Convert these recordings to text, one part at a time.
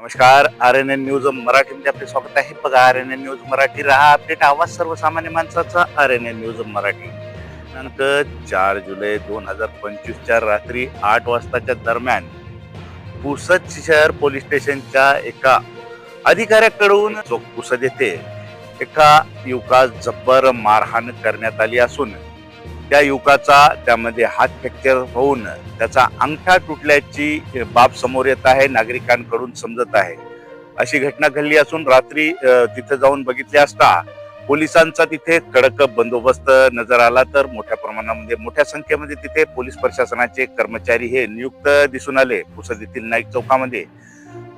नमस्कार R N N news मराठीमध्ये आपले स्वागत आहे. बघा R N N news Marathi राहा अपडेट आवाज सर्वसामान्य माणसाचा R N N news Marathi दिनांक चार जुलै दोन हजार पंचवीसच्या रात्री आठ वाजताच्या दरम्यान पुसद शहर पोलीस स्टेशनच्या एका अधिकाऱ्याकडून चोख पुसद येथे एका युवकास जब्बर मारहाण करण्यात आली असून त्या युवकाचा त्यामध्ये हात फ्रॅक्चर होऊन त्याचा अंगठा तुटल्याची बाब समोर येत आहे नागरिकांकडून समजत आहे. अशी घटना घडली असून रात्री तिथे जाऊन बघितले असता पोलिसांचा तिथे कडक बंदोबस्त नजर आला तर मोठ्या प्रमाणामध्ये मोठ्या संख्येमध्ये तिथे पोलीस प्रशासनाचे कर्मचारी हे नियुक्त दिसून आले पुसद येथील नाईक चौकामध्ये.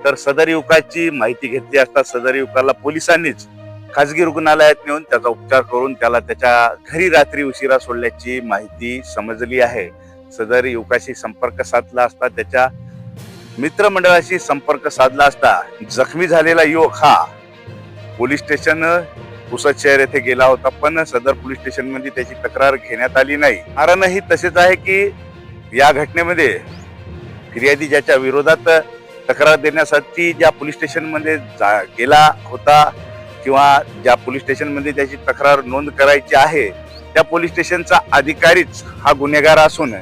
तर सदर युवकाची माहिती घेतली असता सदर युवकाला पोलिसांनीच खाजगी रुग्णालयात नेऊन त्याचा उपचार करून त्याला त्याच्या घरी रात्री उशिरा सोडल्याची माहिती समजली आहे. सदर युवकाशी संपर्क साधला असता त्याच्या मित्रमंडळाशी संपर्क साधला असता जखमी झालेला युवक हा पोलीस स्टेशन पुसद शहर येथे गेला होता पण सदर पोलीस स्टेशनमध्ये त्याची तक्रार घेण्यात आली नाही. कारणही तसेच आहे की या घटनेमध्ये फिर्यादी ज्याच्या विरोधात तक्रार देण्यासाठी ज्या पोलीस स्टेशनमध्ये जा- गेला होता किंवा ज्या पोलीस स्टेशनमध्ये त्याची तक्रार नोंद करायची आहे त्या पोलीस स्टेशनचा अधिकारीच हा गुन्हेगार असून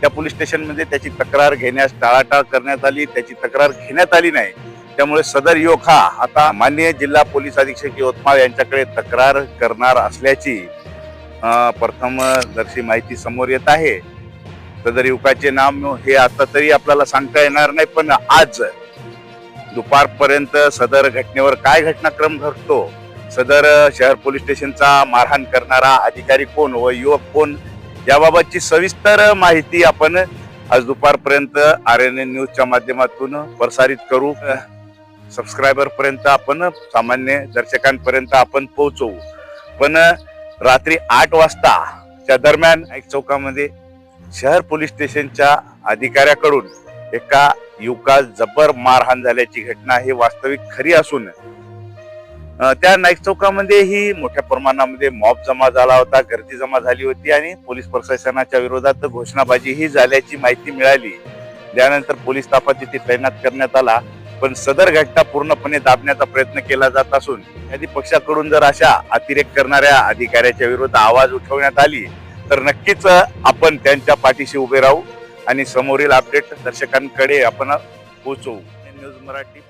त्या पोलीस स्टेशनमध्ये त्याची तक्रार घेण्यास टाळाटाळ करण्यात आली त्याची तक्रार घेण्यात आली नाही. त्यामुळे सदर युवक हा आता माननीय जिल्हा पोलीस अधीक्षक यवतमाळ यांच्याकडे तक्रार करणार असल्याची प्रथम दर्शी माहिती समोर येत आहे. सदर युवकाचे नाम हे आता तरी आपल्याला सांगता येणार नाही पण आज दुपारपर्यंत सदर घटनेवर काय घटनाक्रम घडतो? सदर शहर पोलीस स्टेशनचा मारहाण करणारा अधिकारी कोण व युवक कोण? याबाबतची सविस्तर माहिती आपण आज दुपारपर्यंत आर एन एन न्यूजच्या माध्यमातून प्रसारित करू. सबस्क्रायबरपर्यंत आपण सामान्य दर्शकांपर्यंत आपण पोहोचवू. पण रात्री आठ वाजताच्या दरम्यान एक चौकामध्ये शहर पोलीस स्टेशनच्या अधिकाऱ्याकडून एका युवकास जबर मारहाण झाल्याची घटना ही वास्तविक खरी असून त्या नाईक चौकामध्ये ही मोठ्या प्रमाणामध्ये मॉब जमा झाला होता गर्दी जमा झाली होती आणि पोलीस प्रशासनाच्या विरोधात घोषणाबाजी ही झाल्याची माहिती मिळाली. त्यानंतर पोलीस ताफा तिथे तैनात करण्यात आला पण सदर घटना पूर्णपणे दाबण्याचा प्रयत्न केला जात असून यादी पक्षाकडून जर अशा अतिरेक करणाऱ्या अधिकाऱ्याच्या विरोधात आवाज उठवण्यात आली तर नक्कीच आपण त्यांच्या पाठीशी उभे राहू. आणि समोरील अपडेट दर्शकांकडे आपण पोहोचवू. न्यूज मराठी.